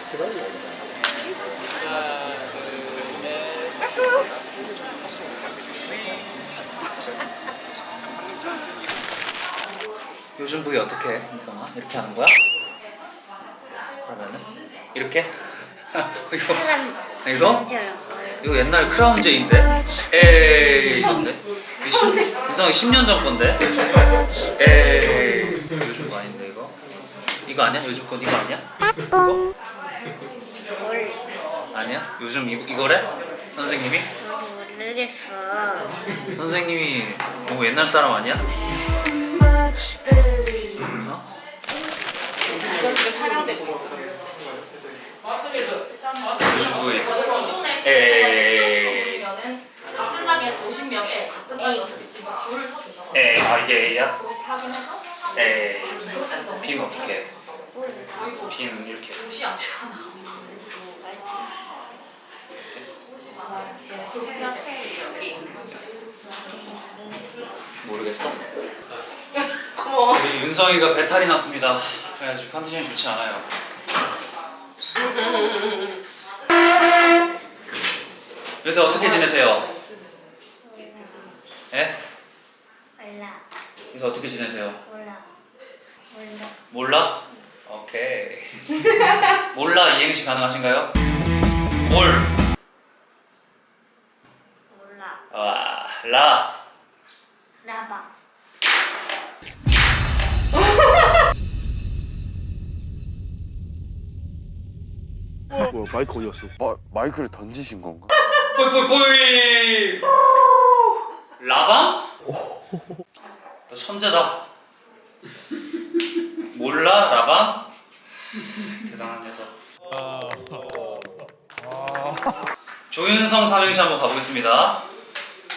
시간이. 요즘 부위 어떻게 해, 인성아? 이렇게 하는 거야? 그러면은 이렇게? 이거 이거? 이거 옛날 크라운제인데? 에이 이건데? 이거 십- 인성이 10년 전 건데? 에이 요즘 거 아닌데 이거? 이거 아니야? 요즘 건 이거 아니야? 뭘 아니야? 요즘 이, 이거래? 선생님이? 모르겠어. 선생님이 너무 옛날 사람 아니야? 어? 요즘 부위 에이 면은 가끔하게에서 50명에 가끔하게에서 지금 줄을 서 계셔서 에이 아 이게 A야? 그렇게 확인해서 에이 빈 어떻게 해? 빈 이렇게 무시 않지 않아. 네, 그렇게 해야 돼. 모르겠어? 우리 윤성이가 배탈이 났습니다 그래가지고 컨디션이 좋지 않아요 요새 어떻게 지내세요? 예? 몰라. 요새 어떻게 지내세요? 몰라. 몰라. 몰라? 몰라 이행시 가능하신가요? 몰 몰라. 와, 라 나봐. 뭐야 마이크 어디였어? 마, 마이크를 던지신 건가? 뿌이 뿌이 뿌이 라방? 너 천재다 몰라 라방? 조윤성 삼행시 한번 가보겠습니다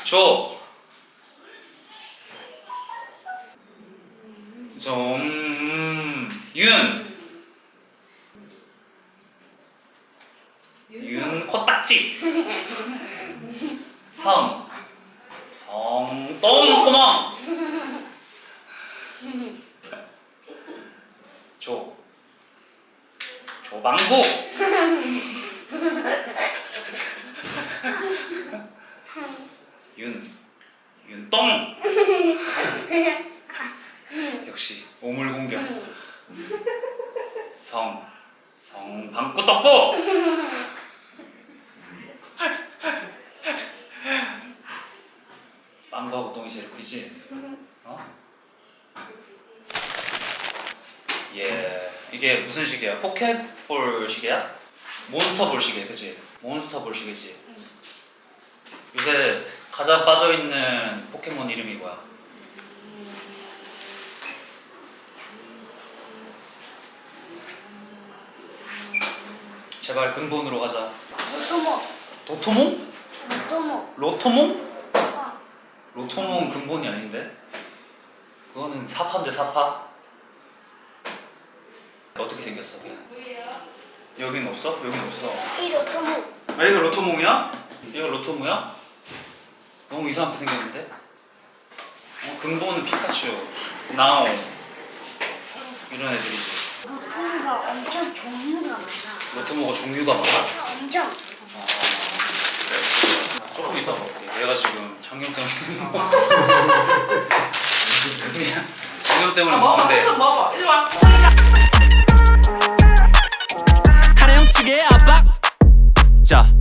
조 좀, 윤. 윤 코딱지. 성. 성, 똥 구멍. 조. 조방구. 윤. 윤똥. 역시 오물 공격. 성. 성 방구 떡고. 빵구하고 똥이 제일 크지? 어? 예. 이게 무슨 시계야? 포켓볼 시계야? 몬스터볼 시계, 그치? 몬스터볼 시계지. 요새 가장 빠져있는 포켓몬 이름이 뭐야? 제발 근본으로 가자. 로토모. 도토몽? 로토모. 로토몽? 어. 로토몽 근본이 아닌데? 그거는 사파인데 사파? 어떻게 생겼어 그냥? 여긴 없어? 여긴 없어 이 로토모. 아 얘가 로토몽이야? 얘가 로토무야? 너무 이상하게 생겼는데? 어, 근본은 피카츄, 나오 이런 애들이지. 로토모가 엄청 종류가 많아. 로토모가 종류가 많아. 엄청. 아, 조금 이따 먹을게. 얘가 지금 작년 때문에 그냥 작년 때문에 아, 먹는데 먹어 먹어 일로 와자